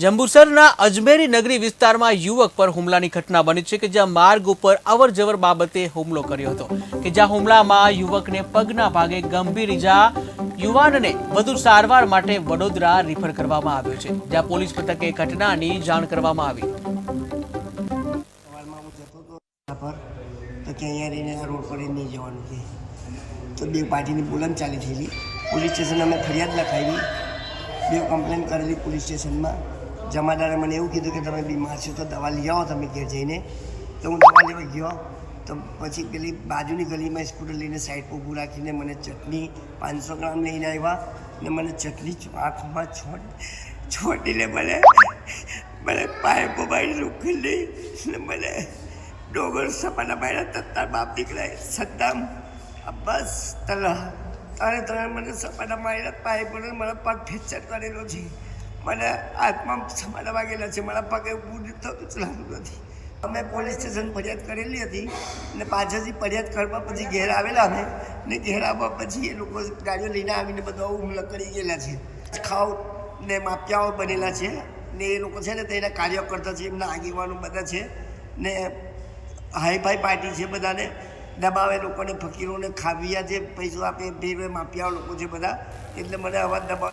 જંબુસરના અજમેરી નગરી વિસ્તારમાં યુવક પર હુમલાની ઘટના બની છે કે જ્યાં માર્ગ ઉપર અવર જવર બાબતે હુમલો કર્યો હતો. કે જ્યાં હુમલામાં યુવકને પગના ભાગે ગંભીર ઈજા, યુવાનને વધુ સારવાર માટે વડોદરા રિફર કરવામાં આવ્યો છે. જ્યાં પોલીસ મથકે ઘટનાની જાણ કરવામાં આવી. જવાનું પોલીસ સ્ટેશન અમે ફરિયાદ લખાવી. કરેલી પોલીસ સ્ટેશનમાં. જમાદારે મને એવું કીધું કે તમે બીમાર છો તો દવા લઈ આવો તમે ઘેર જઈને. તો હું દવા લેવા ગયો. તો પછી પેલી બાજુની ગલીમાં સ્કૂટર લઈને સાઈડ પર ઊભું રાખીને મને ચટણી પાંચસો ગ્રામ લઈને આવ્યા ને મને ચટણી આંખમાં છોડ છોડીને મને મને પાય મોબાઈલ રોકી લઈ ને મને ડોગર સપાના બાયરા તત્તા બાપ નીકળાય. સદ્દામ. બસ તલા તારે તારે મને સપાના માર્યા પાય પર મારા પગ ફેચર કરેલો છે. મને હાથમાં સપાના વાગેલા છે. મારા પગે બુટ થતું જ લાગતું નથી. અમે પોલીસ સ્ટેશન ફરિયાદ કરેલી હતી ને પાછળથી ફરિયાદ કરવા પછી ઘેર આવેલા અમે ને ઘેર આવવા પછી એ લોકો ગાડીઓ લઈને આવીને બધા હુમલો કરી ગયેલા છે. ખાવ ને માફિયાઓ બનેલા છે ને એ લોકો છે ને તેના કાર્યો કરતા છે, એમના આગેવાનો બધા છે ને હાઈ ફાઈ પાર્ટી છે બધાને. દબાવે લોકોને, ફકીરોને, ખાવિયા જે પૈસો આપે ભેરવે માફિયાઓ લોકો છે બધા. એટલે મને અવાજ દબાવ